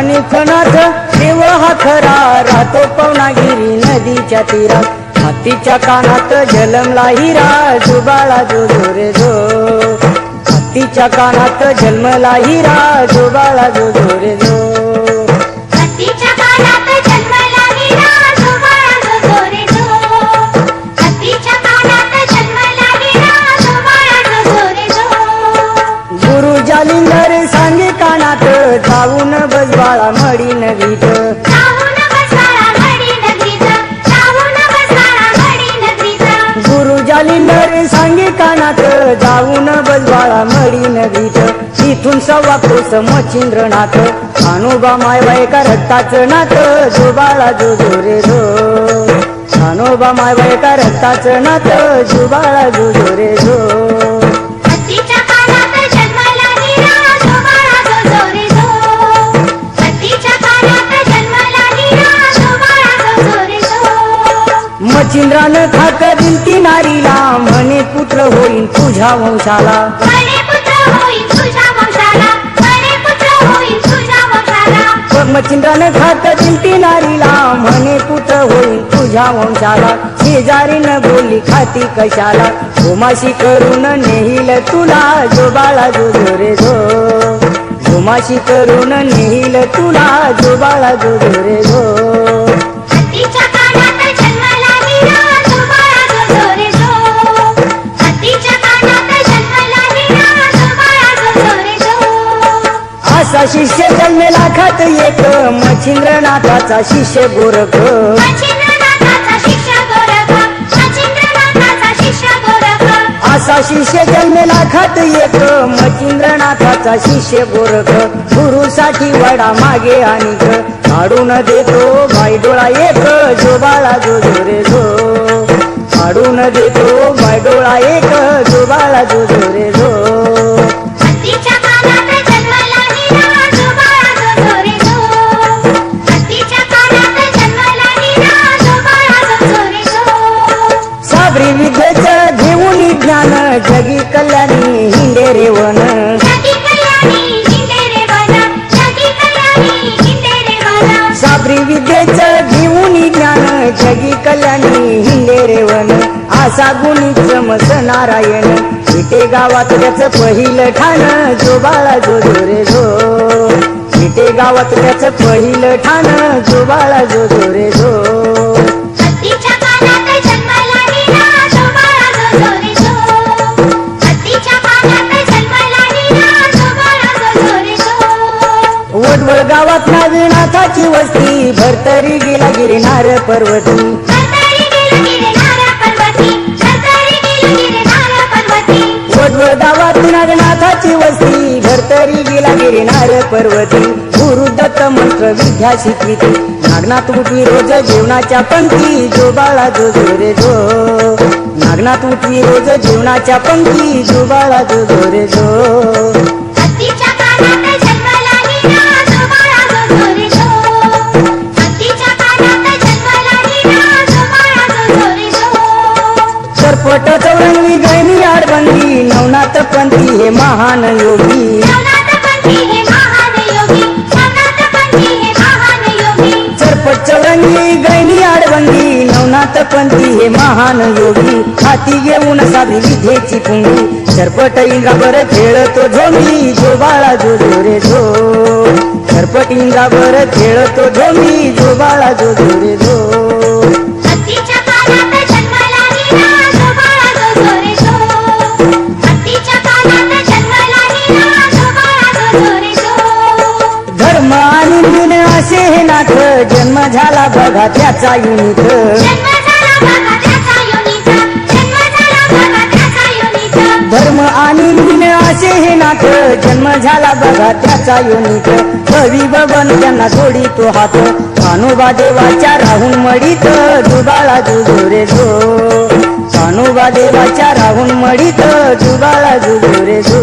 विठनाथ शिव हा खरा राहतो पवनागिरी नदीच्या तीरात हातीच्या कानात जलमला हिरा जुबाळा जो जो रे जो. हातीच्या कानात जन्मला हिरा जुबाळा जो जो रे जो. बस बाळा मडी नगरीचा गुरु जालिंदर सांगे कानात जाऊन बस बाळा मडी नवीत तिथून सव्वा कोस मचिंद्रनाथ खानोबा माय बायका रक्ताचं नात जो बाळा जो जो रे. जो खानोबा माय बायका रक्ताचं नात जो बाळा जो जो रे. जो जो मचिंद्रानं खाक दिलती नारीला म्हणे पुत्र होईल तुझ्या वंशाला म्हणे पुत्र होईल तुझ्या वंशाला. मचिंद्रानं खात दिलती नारीला म्हणे पुत्र होईन तुझ्या वंशाला. शेजारीनं बोलली खाती कशाला गोमाशी करून नेहिल तुला जो बाळा जो रे जो. गोमाशी करून नेहिल तुला जो बाळा जो जो रे जो. शिष्य जन्मेला खात एक मच्छिंद्रनाथाचा शिष्य गोरख. असा शिष्य जन्मेला खात एक मच्छिंद्रनाथाचा शिष्य गोरख. गुरुसाठी वडा मागे आणि काढून देतो बाई डोळा एक जो विद्येचं घेऊन ज्ञान जगी कल्याणी हिंडे रेवन साबरी विद्येचं घेऊन ज्ञान जगी कल्याणी हिंदे रेवन आसा गुणी चमस नारायण. इथे गावात त्याचं पहिलं ठाण जो बाळा जो जो रे जो इथे गावात त्याचं पहिलं ठाण जो बाळा जो जो रे जो गावात नागनाथाची वस्ती भरतरी गेला गिरनार पर्वती. वडवळ गावात नागनाथाची वस्ती भरतरी गेला गिरनार पर्वती. गुरु दत्त मंत्र विद्या शिकविती. नागनाथ उठवी रोज जेवणाच्या पंक्ती जो बाळा जो जो रे जो. नागनाथ उठवी रोज जेवणाच्या पंक्ती जो बाळा जो जो रे जो. पंथी हे महान योगी. हे हे सरपट चौरंगी गैनी आडबंदी नवनाथ पंथी हे महान योगी. हाती घेऊन साधी विधेची पुंगी सरपट इंद्रावर खेळतो झोंबी जो बाळा जो जो रे जो. सरपट इंद्रावर खेळतो झोंबी जो बाळा जो जो रे जो. जन्म झाला बघा त्याचा योनीचा धर्म आणि गुण असे हे नाथ जन्म झाला बघा त्याचा योनित कवी बबन त्यांना जोडी तो हात. कानोबा देवाच्या राहून मडीत. जुबाळा जुजो रे जो. कानोबा देवाच्या राहून मडीत. जुबाळा जुजो रे जो